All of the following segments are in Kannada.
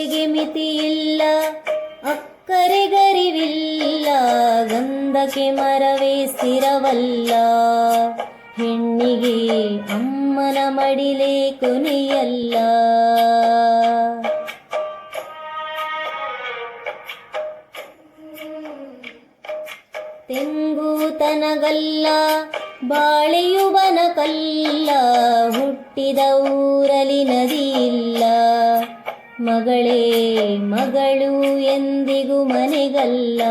ಮಿತಿಯಿಲ್ಲ, ಅಕ್ಕರೆಗರಿವಿಲ್ಲ, ಗಂಧಕ್ಕೆ ಮರವೇ ಸ್ಥಿರವಲ್ಲ. ಹೆಣ್ಣಿಗೆ ಅಮ್ಮನ ಮಡಿಲೇ ಕೊನೆಯಲ್ಲ. ತೆಂಗು ತನಗಲ್ಲ, ಬಾಳೆಯು ಕಲ್ಲ ಹುಟ್ಟಿದ ಊರಲಿ ನದಿಯಿಲ್ಲ. ಮಗಳೇ ಮಗಳು ಎಂದಿಗೂ ಮನೆಗಲ್ಲ.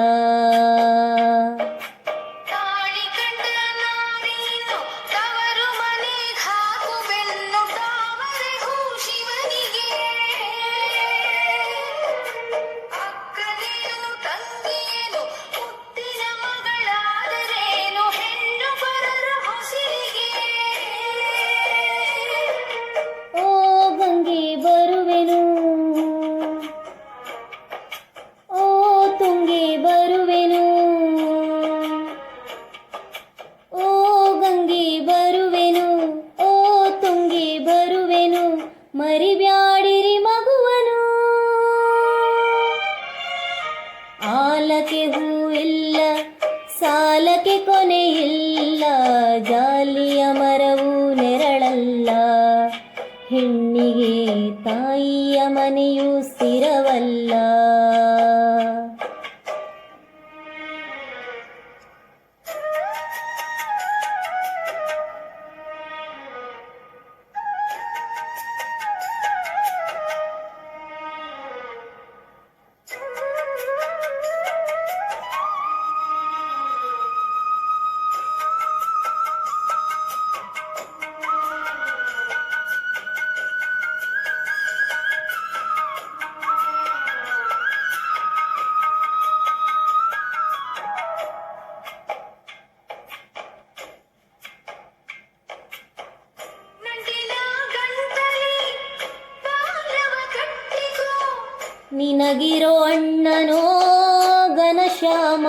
ಆಲಕ್ಕೆ ಹೂ ಇಲ್ಲ ಸಾಲಕ್ಕೆ ಕೊನೆಯಿಲ್ಲ ಜಾಲಿಯ ಮರವು ನೆರಳಲ್ಲ. ಹೆಣ್ಣಿಗೆ ತಾಯಿಯ ಮನೆಯು ಸ್ಥಿರವಲ್ಲ. ನಿನಗಿರೋ ಅಣ್ಣನೋ ಘನಶ್ಯಾಮ.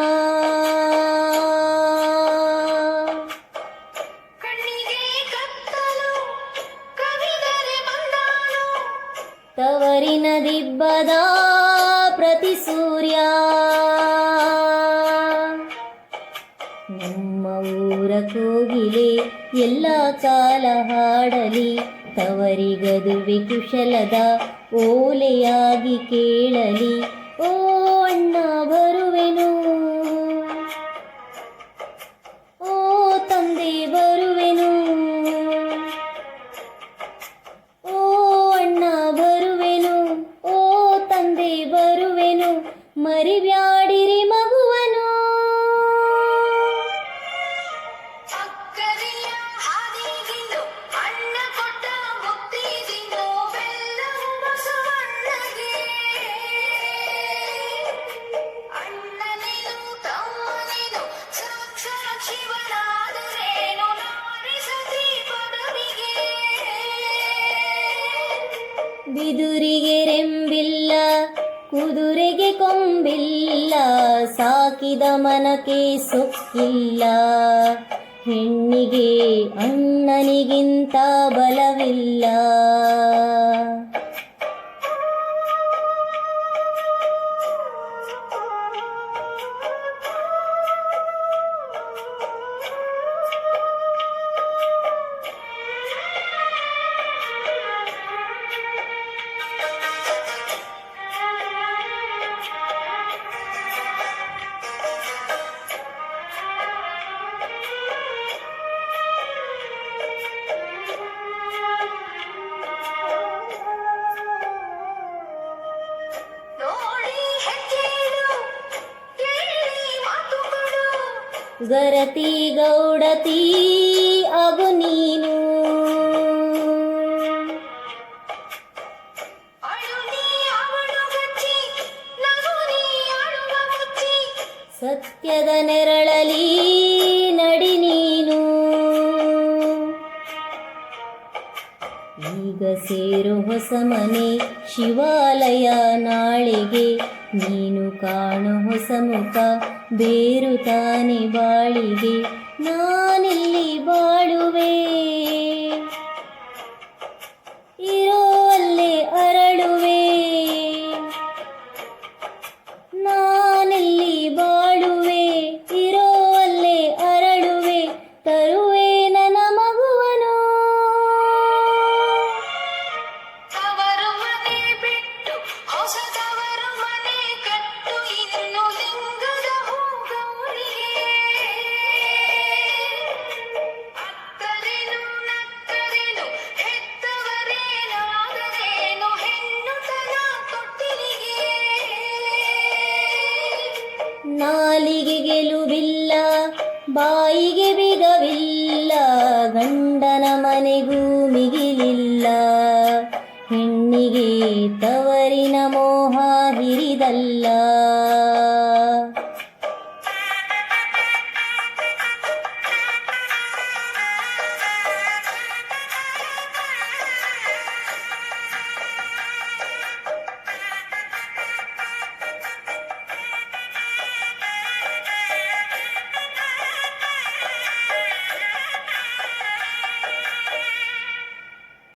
ತವರಿನ ದಿಬ್ಬದ ಪ್ರತಿ ಸೂರ್ಯ. ನಮ್ಮ ಊರ ಕೋಗಿಲೆ ಎಲ್ಲ ಕಾಲ ಹಾಡಲಿ ತವರಿಗದುವೆ ಕುಶಲದ ಓಲೆಯಾಗಿ ಕೇಳಲಿ, ಓ ಅಣ್ಣ ಬರುವೆನು. ಓ ತಂದೆ ಬರುವೆನು. ಓ ಅಣ್ಣ ಬರುವೆನು, ಓ ತಂದೆ ಬರುವೆನು. ಮರಿಬ್ಯಾಡಿರಿ ಬಿದುರಿಗೆ ರೆಂಬಿಲ್ಲ ಕುದುರೆಗೆ ಕೊಂಬಿಲ್ಲ ಸಾಕಿದ ಮನಕ್ಕೆ ಸೊಕ್ಕಿಲ್ಲ. ಹೆಣ್ಣಿಗೆ ಅಣ್ಣನಿಗಿಂತ ಬಲವಿಲ್ಲ. ಗರತಿ ಗೌಡತಿ ಅಗು ನೀನು. ಸತ್ಯದ ನೆರಳಲಿ ನಡಿ ನೀನು. ಈಗ ಸೇರು ಹೊಸ ಮನೆ ಶಿವಾಲಯ ನಾಳೆಗೆ ನೀನು ಕಾಣು ಹೊಸ ಮುಖ ಬೇರು ತಾನೆ ಬಾಳಿಗೆ ನಾನಿಲ್ಲಿ ಬಾಳುವೆ. ಗೆಲುವಿಲ್ಲ ಬಾಯಿಗೆ ಬಿಗವಿಲ್ಲ ಗಂಡನ ಮನೆಗೂ ಮಿಗಿಲಿಲ್ಲ ಹೆಣ್ಣಿಗೆ ತವರಿನ ಮೋಹ ಹಿರಿದಲ್ಲ.